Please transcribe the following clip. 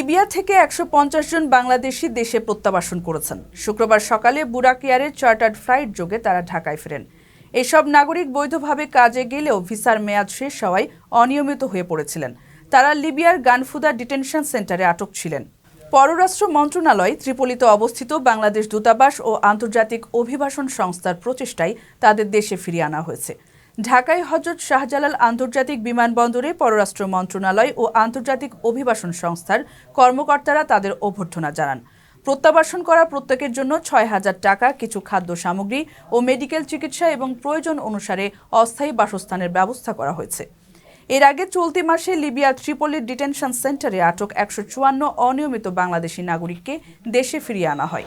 Libya থেকে একশো পঞ্চাশ জন বাংলাদেশি দেশে প্রত্যাবাসন করেছেন। শুক্রবার সকালে বুরাক এয়ারের চার্টার্ড ফ্লাইট যোগে তারা ঢাকায় ফেরেন। এসব নাগরিক বৈধভাবে কাজে গেলেও ভিসার মেয়াদ শেষ হওয়ায় অনিয়মিত হয়ে পড়েছিলেন। তারা লিবিয়ার গানফুদা ডিটেনশন সেন্টারে আটক ছিলেন। পররাষ্ট্র মন্ত্রণালয় ত্রিপলিতে অবস্থিত বাংলাদেশ দূতাবাস ও আন্তর্জাতিক অভিবাসন সংস্থার প্রচেষ্টায় তাদের দেশে ফিরিয়ে আনা হয়েছে। ঢাকায় হজরত শাহজালাল আন্তর্জাতিক বিমানবন্দরে পররাষ্ট্র মন্ত্রণালয় ও আন্তর্জাতিক অভিবাসন সংস্থার কর্মকর্তারা তাদের অভ্যর্থনা জানান। প্রত্যাবাসন করা প্রত্যেকের জন্য ছয় হাজার টাকা, কিছু খাদ্য সামগ্রী ও মেডিকেল চিকিৎসা এবং প্রয়োজন অনুসারে অস্থায়ী বাসস্থানের ব্যবস্থা করা হয়েছে। এর আগে চলতি মাসে লিবিয়া ত্রিপলির ডিটেনশন সেন্টারে আটক একশো চুয়ান্ন অনিয়মিত বাংলাদেশি নাগরিককে দেশে ফিরিয়ে আনা হয়।